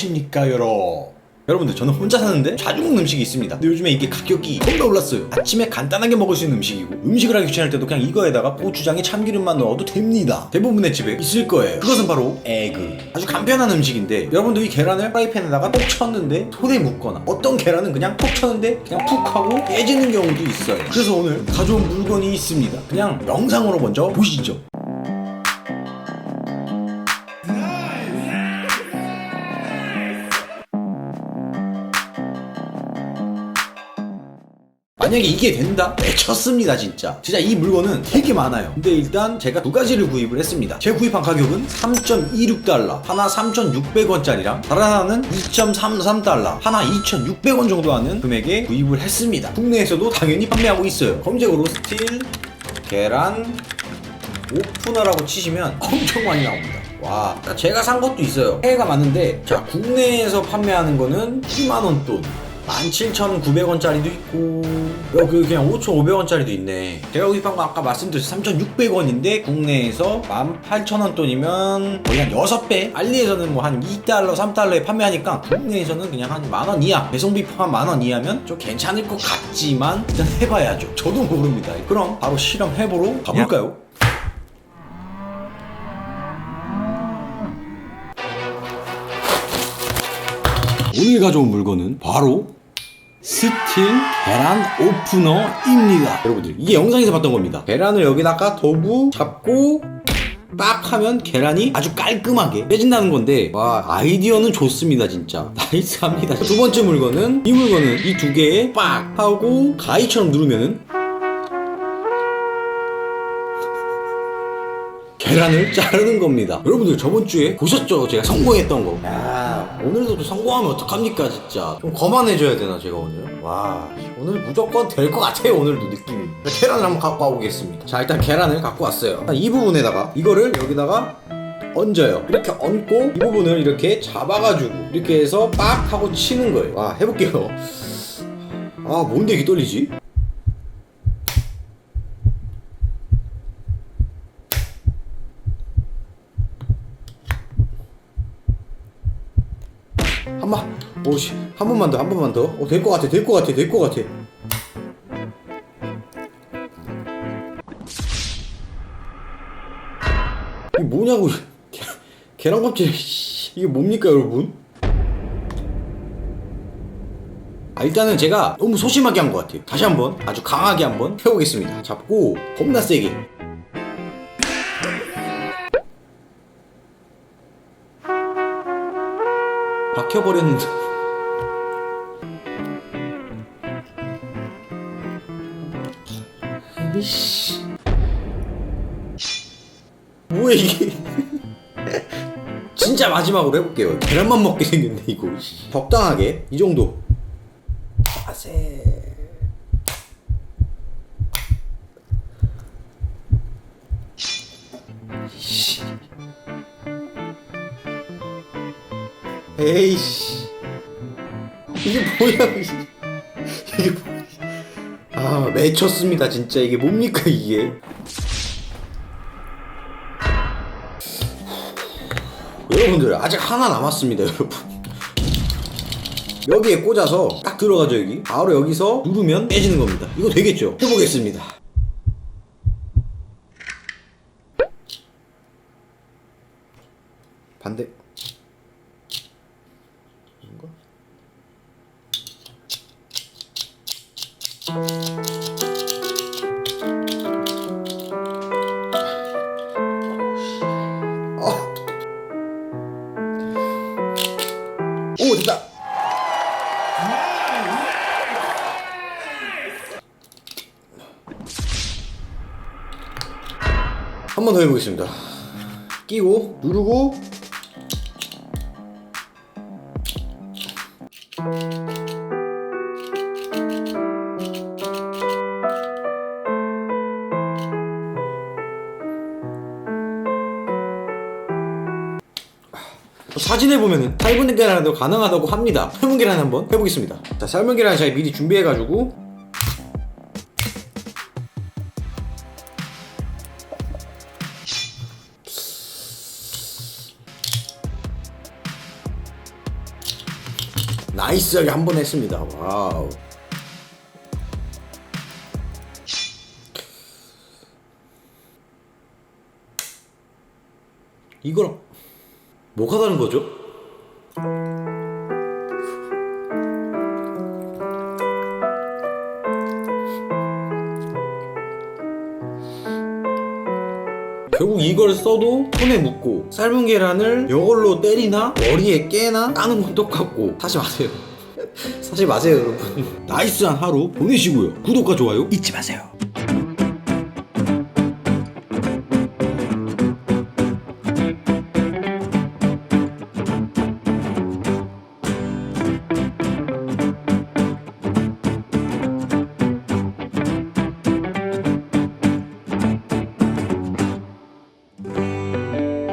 안녕하십니까 여러? 여러분들 저는 혼자 사는데 자주 먹는 음식이 있습니다. 근데 요즘에 이게 가격이 겁나 올랐어요. 아침에 간단하게 먹을 수 있는 음식이고 음식을 하기 귀찮을 때도 그냥 이거에다가 고추장에 참기름만 넣어도 됩니다. 대부분의 집에 있을 거예요. 그것은 바로 에그. 아주 간편한 음식인데 여러분들 이 계란을 프라이팬에다가 톡 쳤는데 손에 묻거나 어떤 계란은 그냥 톡 쳤는데 그냥 푹 하고 깨지는 경우도 있어요. 그래서 오늘 가져온 물건이 있습니다. 그냥 영상으로 먼저 보시죠 만약에 이게 된다? 미쳤습니다 진짜 진짜 이 물건은 되게 많아요 근데 일단 제가 두 가지를 구입을 했습니다 제가 구입한 가격은 3.26달러 하나 3,600원짜리랑 다른 하나는 2.33달러 하나 2,600원 정도 하는 금액에 구입을 했습니다 국내에서도 당연히 판매하고 있어요 검색어로 스틸 계란 오프너라고 치시면 엄청 많이 나옵니다. 와, 제가 산 것도 있어요. 해가 많은데, 자, 국내에서 판매하는 거는 10만원 돈. 17,900원짜리도 있고, 여기 그냥 5,500원짜리도 있네. 제가 구입한 거 아까 말씀드렸죠. 3,600원인데, 국내에서 18,000원 돈이면 거의 한 6배? 알리에서는 뭐 한 2달러, 3달러에 판매하니까, 국내에서는 그냥 한 만 원 이하, 배송비 포함 만 원 이하면 좀 괜찮을 것 같지만, 일단 해봐야죠. 저도 모릅니다. 그럼 바로 실험해보러 가볼까요? 오늘 가져온 물건은 바로 스틸 계란 오프너입니다. 여러분들 이게 영상에서 봤던 겁니다. 계란을 여기다가 도구 잡고 빡 하면 계란이 아주 깔끔하게 빼진다는 건데 와 아이디어는 좋습니다 진짜 나이스합니다 두 번째 물건은 이 물건은 이 두 개에 빡 하고 가위처럼 누르면은 계란을 자르는 겁니다. 여러분들 저번 주에 보셨죠? 제가 성공했던 거. 야, 오늘도 또 성공하면 어떡합니까, 진짜. 좀 거만해져야 되나, 제가 오늘? 와, 오늘 무조건 될 것 같아요, 오늘도 느낌이. 계란을 한번 갖고 와보겠습니다. 자, 일단 계란을 갖고 왔어요. 이 부분에다가, 이거를 여기다가 얹어요. 이렇게 얹고, 이 부분을 이렇게 잡아가지고, 이렇게 해서 빡 하고 치는 거예요. 와, 해볼게요. 아, 뭔데 이게 떨리지? 한 번, 오씨, 한 번만 더, 한 번만 더. 어, 될 것 같아, 될 것 같아, 될 것 같아. 이게 뭐냐고, 계- 계란 껍질, 씨, 이게 뭡니까, 여러분? 아, 일단은 제가 너무 소심하게 한 것 같아요. 다시 한번 아주 강하게 한번 해보겠습니다. 잡고, 겁나 세게. 박혀버렸는데. 이씨. 뭐야 이게? 진짜 마지막으로 해볼게요. 계란만 먹게 생겼네 이거. 적당하게 이 정도. 자세. 에이씨. 이게 뭐야 이게. 이게 뭐야. 아 맺혔습니다 진짜. 이게 뭡니까 이게? 여러분들 아직 하나 남았습니다 여러분. 여기에 꽂아서 딱 들어가죠 여기? 바로 여기서 누르면 빼지는 겁니다. 이거 되겠죠? 해보겠습니다. 반대 오 됐다. 한 번 더 해보겠습니다. 끼고 누르고 사진에 보면은 삶은 계란도 가능하다고 합니다. 삶은 계란 한번 해보겠습니다. 자, 삶은 계란 제가 미리 준비해가지고 나이스하게 한 번 했습니다 와우 이거랑 뭐가 다른 거죠? 결국 이걸 써도 손에 묻고 삶은 계란을 이걸로 때리나 머리에 깨나 까는 건 똑같고. 사지 마세요. 사지 마세요 여러분. 나이스한 하루 보내시고요. 구독과 좋아요 잊지 마세요